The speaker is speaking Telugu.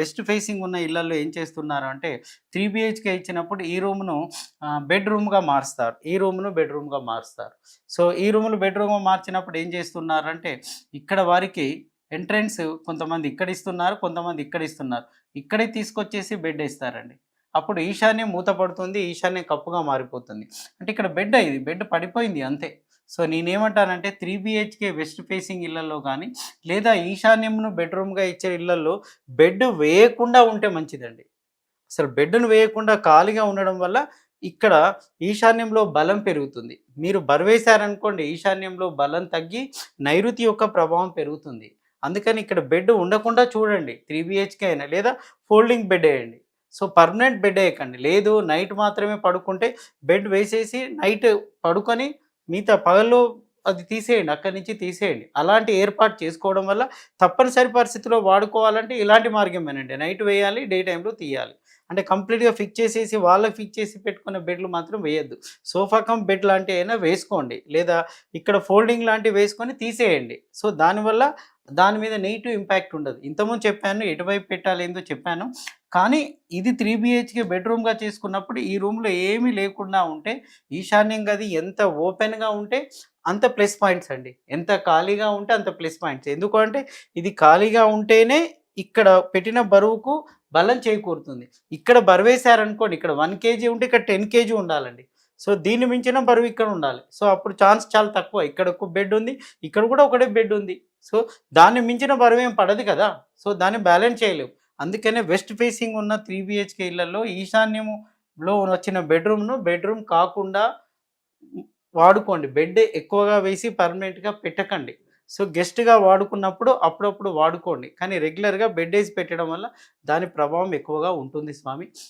వెస్ట్ ఫేసింగ్ ఉన్న ఇళ్ళలో ఏం చేస్తున్నారు అంటే త్రీ బిహెచ్కే ఇచ్చినప్పుడు ఈ రూమ్ను బెడ్రూమ్గా మారుస్తారు. ఈ రూమ్ను బెడ్రూమ్గా మారుస్తారు. సో ఈ రూమ్ను బెడ్రూమ్గా మార్చినప్పుడు ఏం చేస్తున్నారంటే ఇక్కడ వారికి ఎంట్రన్స్ కొంతమంది ఇక్కడ ఇస్తున్నారు కొంతమంది ఇక్కడ ఇస్తున్నారు. ఇక్కడే తీసుకొచ్చేసి బెడ్ ఇస్తారండి అప్పుడు ఈశాన్యం మూతపడుతుంది ఈశాన్యం కప్పుగా మారిపోతుంది. అంటే ఇక్కడ బెడ్ అయింది బెడ్ పడిపోయింది అంతే. సో నేనేమంటానంటే త్రీ బిహెచ్కే వెస్ట్ ఫేసింగ్ ఇళ్ళలో కానీ లేదా ఈశాన్యంను బెడ్రూమ్గా ఇచ్చే ఇళ్ళలో బెడ్ వేయకుండా ఉంటే మంచిదండి. అసలు బెడ్ను వేయకుండా ఖాళీగా ఉండడం వల్ల ఇక్కడ ఈశాన్యంలో బలం పెరుగుతుంది. మీరు బరువేశారనుకోండి ఈశాన్యంలో బలం తగ్గి నైరుతి యొక్క ప్రభావం పెరుగుతుంది. అందుకని ఇక్కడ బెడ్ ఉండకుండా చూడండి త్రీ బిహెచ్కే అయినా లేదా ఫోల్డింగ్ బెడ్ వేయండి. సో పర్మనెంట్ బెడ్ వేయకండి. లేదు నైట్ మాత్రమే పడుకుంటే బెడ్ వేసేసి నైట్ పడుకొని మిగతా పగల్లో అది తీసేయండి అక్కడి నుంచి తీసేయండి. అలాంటి ఏర్పాటు చేసుకోవడం వల్ల తప్పనిసరి పరిస్థితిలో వాడుకోవాలంటే ఇలాంటి మార్గమేనండి. నైట్ వేయాలి డే టైంలో తీయాలి. అంటే కంప్లీట్గా ఫిక్స్ చేసేసి వాళ్ళకి ఫిక్స్ చేసి పెట్టుకున్న బెడ్లు మాత్రం వేయద్దు. సోఫా కమ్ బెడ్ లాంటివి అయినా వేసుకోండి. లేదా ఇక్కడ ఫోల్డింగ్ లాంటివి వేసుకొని తీసేయండి. సో దానివల్ల దాని మీద నెగిటివ్ ఇంపాక్ట్ ఉండదు. ఇంతకుముందు చెప్పాను ఎటువైపు పెట్టాలి ఏందో చెప్పాను. కానీ ఇది త్రీ బిహెచ్కే బెడ్రూమ్గా చేసుకున్నప్పుడు ఈ రూమ్లో ఏమీ లేకుండా ఉంటే ఈశాన్యం గది ఎంత ఓపెన్గా ఉంటే అంత ప్లస్ పాయింట్స్ అండి. ఎంత ఖాళీగా ఉంటే అంత ప్లస్ పాయింట్స్ ఎందుకంటే ఇది ఖాళీగా ఉంటేనే ఇక్కడ పెట్టిన బరువుకు బలం చేకూరుతుంది. ఇక్కడ బరువేశారనుకోండి ఇక్కడ వన్ కేజీ ఉంటే ఇక్కడ టెన్ కేజీ ఉండాలండి. సో దీన్ని మించిన బరువు ఇక్కడ ఉండాలి. సో అప్పుడు ఛాన్స్ చాలా తక్కువ. ఇక్కడ ఒక బెడ్ ఉంది ఇక్కడ కూడా ఒకటే బెడ్ ఉంది. సో దాన్ని మించిన బరువు ఏం పడదు కదా. సో దాన్ని బ్యాలెన్స్ చేయలేవు. అందుకనే వెస్ట్ ఫేసింగ్ ఉన్న త్రీ బిహెచ్కే ఇళ్ళలో ఈశాన్యంలో వచ్చిన బెడ్రూమ్ను బెడ్రూమ్ కాకుండా వాడుకోండి. బెడ్ ఎక్కువగా వేసి పర్మనెంట్గా పెట్టకండి. సో గెస్ట్గా వాడుకున్నప్పుడు అప్పుడప్పుడు వాడుకోండి. కానీ రెగ్యులర్గా బెడ్ వేసి పెట్టడం వల్ల దాని ప్రభావం ఎక్కువగా ఉంటుంది స్వామి.